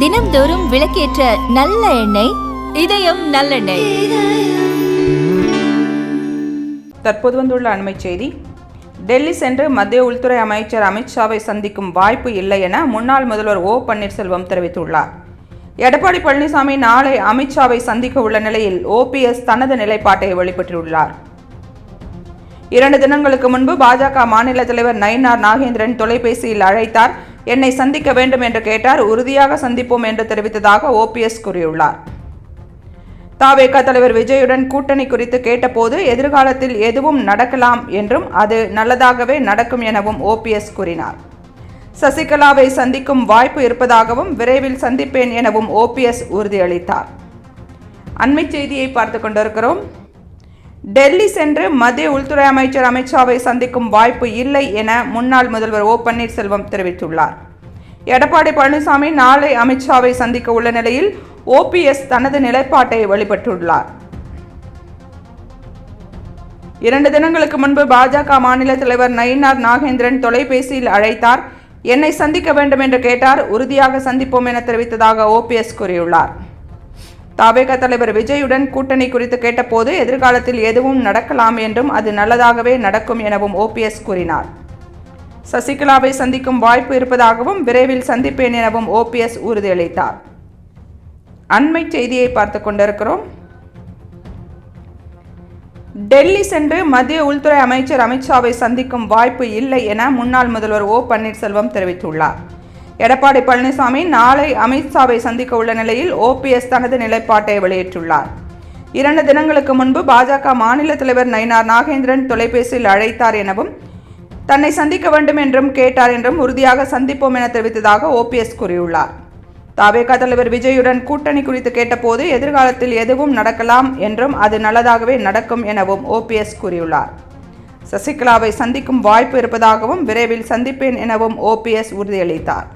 தினம்தோறும் விளக்கேற்ற நல்ல எண்ணெய் இதயம் நல்லெண்ணெய். தற்போது வந்துள்ள அண்மை செய்தி. டெல்லி சென்று மத்திய உள்துறை அமைச்சர் அமித்ஷாவை சந்திக்கும் வாய்ப்பு இல்லை என முன்னாள் முதல்வர் ஓ பன்னீர்செல்வம் தெரிவித்துள்ளார். எடப்பாடி பழனிசாமி நாளை அமித்ஷாவை சந்திக்க உள்ள நிலையில் ஓபிஎஸ் தனது நிலைப்பாட்டை வெளிப்பட்டுள்ளார் இரண்டு தினங்களுக்கு முன்பு பாஜக மாநில தலைவர் நயினார் நாகேந்திரன் தொலைபேசியில் அழைத்தார். என்னை சந்திக்க வேண்டும் என்று கேட்டார். உறுதியாக சந்திப்போம் என்று தெரிவித்ததாக ஓபிஎஸ் கூறியுள்ளார். தாவேக தலைவர் விஜயுடன் கூட்டணி குறித்து கேட்டபோது எதிர்காலத்தில் எதுவும் நடக்கலாம் என்றும் அது நல்லதாகவே நடக்கும் எனவும் ஓபிஎஸ் கூறினார். சசிகலாவை சந்திக்கும் வாய்ப்பு இருப்பதாகவும் விரைவில் சந்திப்பேன் எனவும் ஓபிஎஸ் உறுதியளித்தார். அண்மைச் செய்தியை பார்த்து கொண்டிருக்கிறோம். டெல்லி சென்று மத்திய உள்துறை அமைச்சர் அமித்ஷாவை சந்திக்கும் வாய்ப்பு இல்லை என முன்னாள் முதல்வர் ஓ பன்னீர்செல்வம் தெரிவித்துள்ளார். எடப்பாடி பழனிசாமி நாளை அமித்ஷாவை சந்திக்க உள்ள நிலையில் ஓபிஎஸ் தனது நிலைப்பாட்டை வெளிப்பட்டுள்ளார். இரண்டு தினங்களுக்கு முன்பு பாஜக மாநில தலைவர் நயினார் நாகேந்திரன் தொலைபேசியில் அழைத்தார். என்னை சந்திக்க வேண்டும் என்று கேட்டார். உறுதியாக சந்திப்போம் என தெரிவித்ததாக ஓபிஎஸ் கூறியுள்ளார். தாவேக தலைவர் விஜயுடன் கூட்டணி குறித்து கேட்டபோது எதிர்காலத்தில் எதுவும் நடக்கலாம் என்றும் அது நல்லதாகவே நடக்கும் எனவும் ஓபிஎஸ் கூறினார். சசிகலாவை சந்திக்கும் வாய்ப்பு இருப்பதாகவும் விரைவில் சந்திப்பேன் எனவும் ஓபிஎஸ் உறுதியளித்தார். அண்மை செய்தியை பார்த்து கொண்டிருக்கிறோம். டெல்லி சென்று மத்திய உள்துறை அமைச்சர் அமித்ஷாவை சந்திக்கும் வாய்ப்பு இல்லை என முன்னாள் முதல்வர் ஓ பன்னீர்செல்வம் தெரிவித்துள்ளார். எடப்பாடி பழனிசாமி நாளை அமித்ஷாவை சந்திக்க உள்ள நிலையில் ஓபிஎஸ் தனது நிலைப்பாட்டை வெளியிட்டுள்ளார். இரண்டு தினங்களுக்கு முன்பு பாஜக மாநில தலைவர் நயினார் நாகேந்திரன் தொலைபேசியில் அழைத்தார் எனவும் தன்னை சந்திக்க வேண்டும் என்றும் கேட்டார் என்றும் உறுதியாக சந்திப்போம் என தெரிவித்ததாக ஓபிஎஸ் கூறியுள்ளார். தாவேக தலைவர் விஜயுடன் கூட்டணி குறித்து கேட்டபோது எதிர்காலத்தில் எதுவும் நடக்கலாம் என்றும் அது நல்லதாகவே நடக்கும் எனவும் ஓபிஎஸ் கூறியுள்ளார். சசிகலாவை சந்திக்கும் வாய்ப்பு இருப்பதாகவும் விரைவில் சந்திப்பேன் எனவும் ஓபிஎஸ் உறுதியளித்தார்.